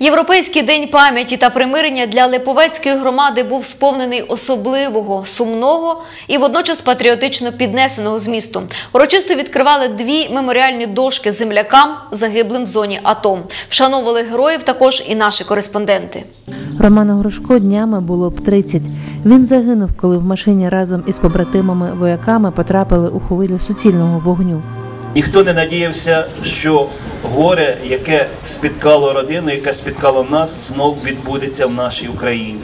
Європейський день пам'яті та примирення для Липовецької громади був сповнений особливого, сумного і водночас патріотично піднесеного змісту. Урочисто відкривали дві меморіальні дошки землякам, загиблим в зоні АТО. Вшановували героїв також і наші кореспонденти. Роману Грушко днями було б 30. Він загинув, коли в машині разом із побратимами вояками потрапили у хвилю суцільного вогню. Ніхто не надіявся, що горе, яке спіткало родину, яке спіткало нас, знов відбудеться в нашій Україні.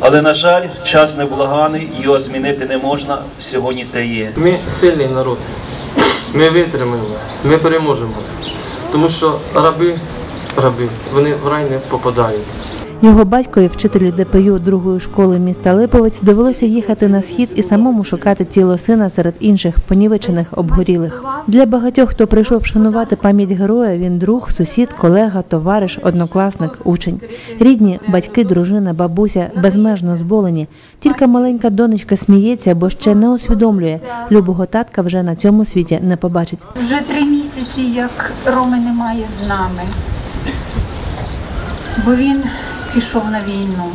Але, на жаль, час неблаганий, його змінити не можна, сьогодні те є. Ми сильний народ. Ми витримаємо, ми переможемо. Тому що раби, раби, вони в рай не попадають. Його батькові, вчителю ДПЮ другої школи міста Липовець, довелося їхати на схід і самому шукати тіло сина серед інших понівечених обгорілих. Для багатьох, хто прийшов вшанувати пам'ять героя, він друг, сусід, колега, товариш, однокласник, учень. Рідні, батьки, дружина, бабуся безмежно зболені. Тільки маленька донечка сміється, бо ще не усвідомлює. Любого татка вже на цьому світі не побачить. Вже три місяці, як Роми немає з нами, бо він пішов на війну,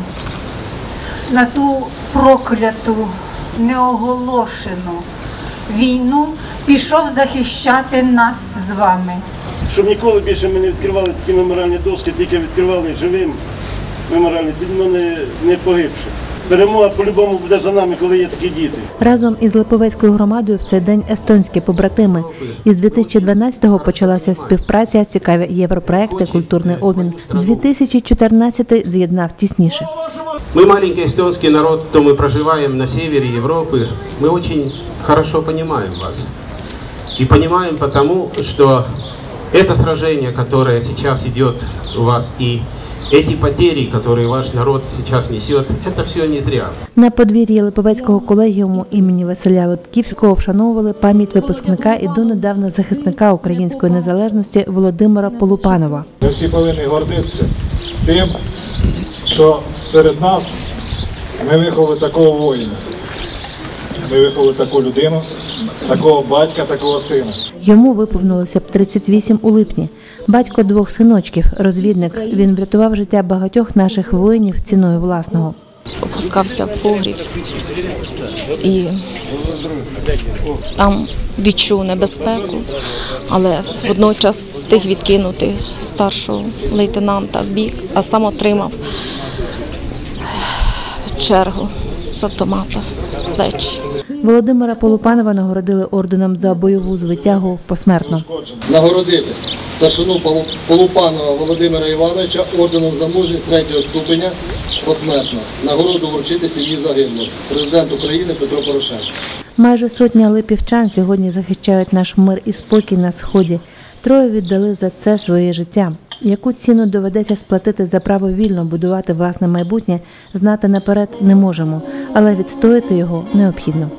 на ту прокляту, неоголошену війну пішов захищати нас з вами. Щоб ніколи більше ми не відкривали такі меморальні доски, тільки відкривали живим меморальні, не, не погибши. Перемога по-любому буде за нами, коли є такі діти. Разом із Липовецькою громадою в цей день естонські побратими. Із 2012-го почалася співпраця, цікаві європроекти, культурний обмін. 2014 з'єднав тісніше. Мы маленький эстонский народ, то мы проживаем на севере Европы. Мы очень хорошо понимаем вас. И понимаем потому, что это сражение, которое сейчас идет у вас, и эти потери, которые ваш народ сейчас несет, это все не зря. На подвір'ї Липовецького колегіуму імені Василя Липківського вшановували пам'ять випускника і донедавна захисника української незалежності Володимира Полупанова. Ми всі повинні гордитися тим, що серед нас ми виховали такого воїна. Ми виховали таку людину, такого батька, такого сина. Йому виповнилося б 38 у липні. Батько двох синочків, розвідник. Він врятував життя багатьох наших воїнів ціною власного. опускався в погріб і там відчув небезпеку, але водночас встиг відкинути старшого лейтенанта в бік, а сам отримав чергу з автомата в плечі. Володимира Полупанова нагородили орденом за бойову звитягу посмертно. нагородити старшину Полупанова Володимира Івановича орденом за мужність третього ступеня посмертно. Нагороду вручити сім'ї загиблого. Президент України Петро Порошенко. Майже сотня липівчан сьогодні захищають наш мир і спокій на сході. Троє віддали за це своє життя. Яку ціну доведеться сплатити за право вільно будувати власне майбутнє, знати наперед не можемо, але відстояти його необхідно.